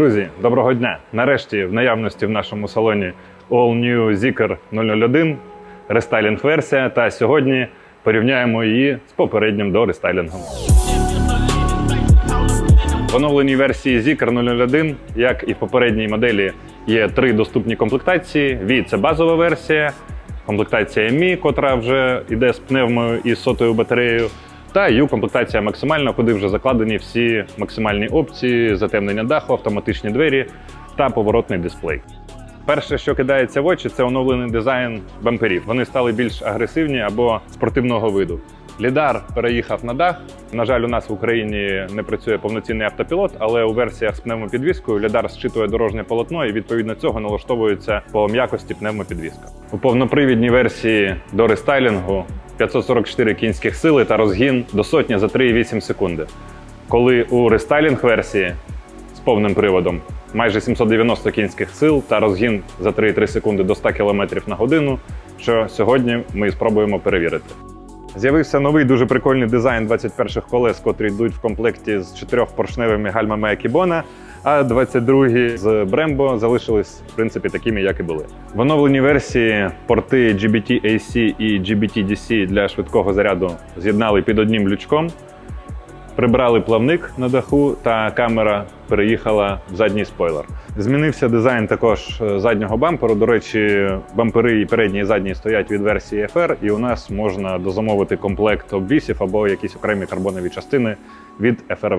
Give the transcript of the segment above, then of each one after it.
Друзі, доброго дня! Нарешті в наявності в нашому салоні All New Zeekr 001 рестайлінг версія. Та сьогодні порівняємо її з попереднім до рестайлінгом. В оновленій версії Zeekr 001, як і в попередній моделі, є три доступні комплектації. V – це базова версія, комплектація Mi, котра вже йде з пневмою і сотою батареєю. Та U комплектація максимальна, куди вже закладені всі максимальні опції, затемнення даху, автоматичні двері та поворотний дисплей. Перше, що кидається в очі, це оновлений дизайн бамперів. Вони стали більш агресивні або спортивного виду. Лідар переїхав на дах. На жаль, у нас в Україні не працює повноцінний автопілот, але у версіях з пневмопідвіскою лідар зчитує дорожнє полотно і відповідно цього налаштовується по м'якості пневмопідвіска. У повнопривідній версії до рестайлінгу 544 кінських сили та розгін до сотні за 3,8 секунди. Коли у рестайлінг версії з повним приводом майже 790 кінських сил та розгін за 3,3 секунди до 100 км на годину, що сьогодні ми спробуємо перевірити. З'явився новий дуже прикольний дизайн 21-х колес, котрі йдуть в комплекті з чотирьохпоршневими гальмами Акібона, а 22-гі з Brembo залишились в принципі такими, як і були. В оновленій версії порти GBT-AC і GBT-DC для швидкого заряду з'єднали під одним лючком. Прибрали плавник на даху, та камера переїхала в задній спойлер. Змінився дизайн також е, заднього бамперу. До речі, бампери і передній і задній стоять від версії FR, і у нас можна дозамовити комплект обвісів або якісь окремі карбонові частини від FR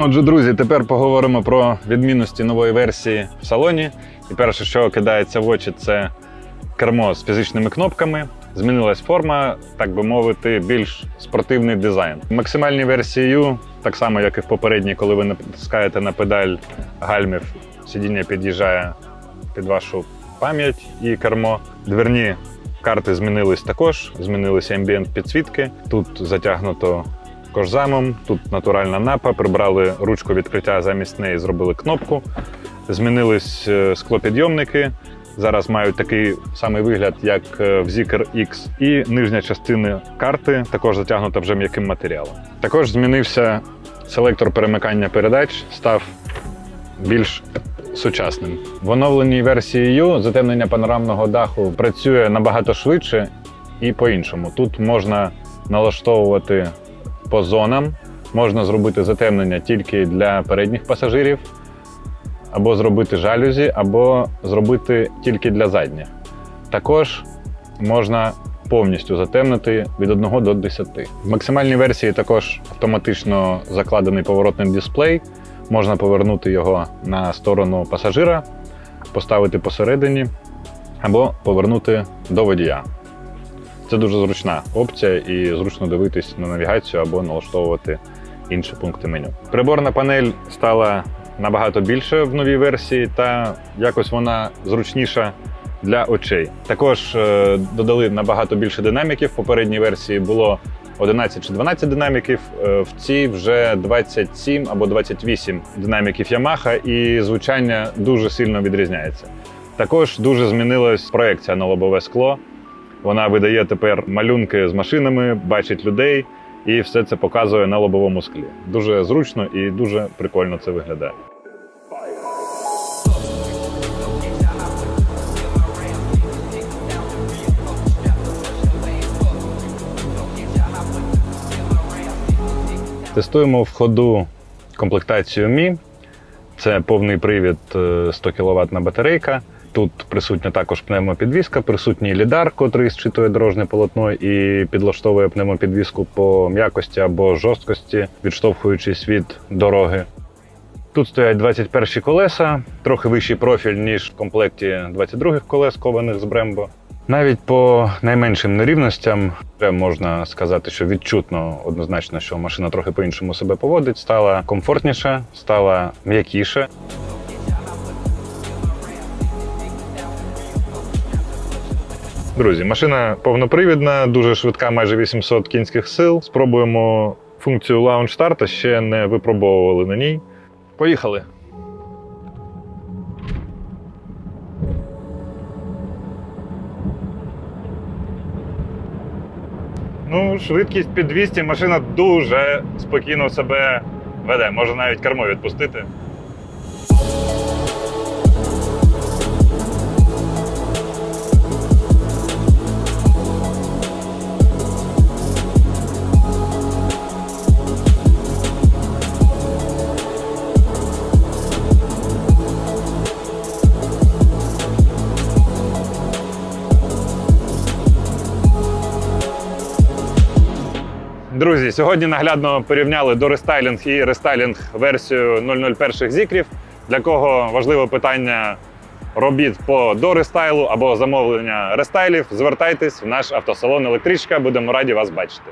Отже, друзі, тепер поговоримо про відмінності нової версії в салоні. І перше, що кидається в очі, це кермо з фізичними кнопками. Змінилась форма, так би мовити, більш спортивний дизайн. В максимальній версії U, так само як і в попередній, коли ви натискаєте на педаль гальмів, сидіння під'їжджає під вашу пам'ять і кермо. Дверні карти змінились також, змінилися амбієнт підсвітки. Тут затягнуто кожзамом, тут натуральна напа, прибрали ручку відкриття замість неї, зробили кнопку. Змінились е, склопідйомники. Зараз мають такий самий вигляд, як е, в Zeekr X. І нижня частина карти також затягнута вже м'яким матеріалом. Також змінився селектор перемикання передач, став більш сучасним. В оновленій версії U затемнення панорамного даху працює набагато швидше і по-іншому. Тут можна налаштовувати по зонам, можна зробити затемнення тільки для передніх пасажирів, або зробити жалюзі, або зробити тільки для задніх. Також можна повністю затемнити від 1 до 10. В максимальній версії також автоматично закладений поворотний дисплей. Можна повернути його на сторону пасажира, поставити посередині або повернути до водія. Це дуже зручна опція і зручно дивитись на навігацію або налаштовувати інші пункти меню. Приборна панель стала набагато більше в новій версії, та якось вона зручніша для очей. Також е, додали набагато більше динаміків. В попередній версії було 11 чи 12 динаміків. е, В цій вже 27 або 28 динаміків Yamaha, і звучання дуже сильно відрізняється. Також дуже змінилась проекція на лобове скло. Вона видає тепер малюнки з машинами, бачить людей, і все це показує на лобовому склі. Дуже зручно і дуже прикольно це виглядає. Тестуємо в ходу комплектацію Mi. Це повний привід е, 100 кВт батарейка. Тут присутня також пневмопідвізка, присутній лідар, котрий зчитує дорожнє полотно і підлаштовує пневмопідвізку по м'якості або жорсткості, відштовхуючись від дороги. Тут стоять 21 колеса, трохи вищий профіль, ніж в комплекті 22 колес, кованих з Brembo. Навіть по найменшим нерівностям вже можна сказати, що відчутно однозначно, що машина трохи по-іншому себе поводить, стала комфортніше, стала м'якіше. Друзі, машина повнопривідна, дуже швидка, майже 800 кінських сил. Спробуємо функцію лаунч старта, ще не випробовували на ній. Поїхали. Ну, швидкість під 200, машина дуже спокійно себе веде. Може навіть кермо відпустити. Друзі, сьогодні наглядно порівняли дорестайлінг і рестайлінг версію 001 зікрів. Для кого важливе питання робіт по дорестайлу або замовлення рестайлів, звертайтесь в наш автосалон електричка. Будемо раді вас бачити.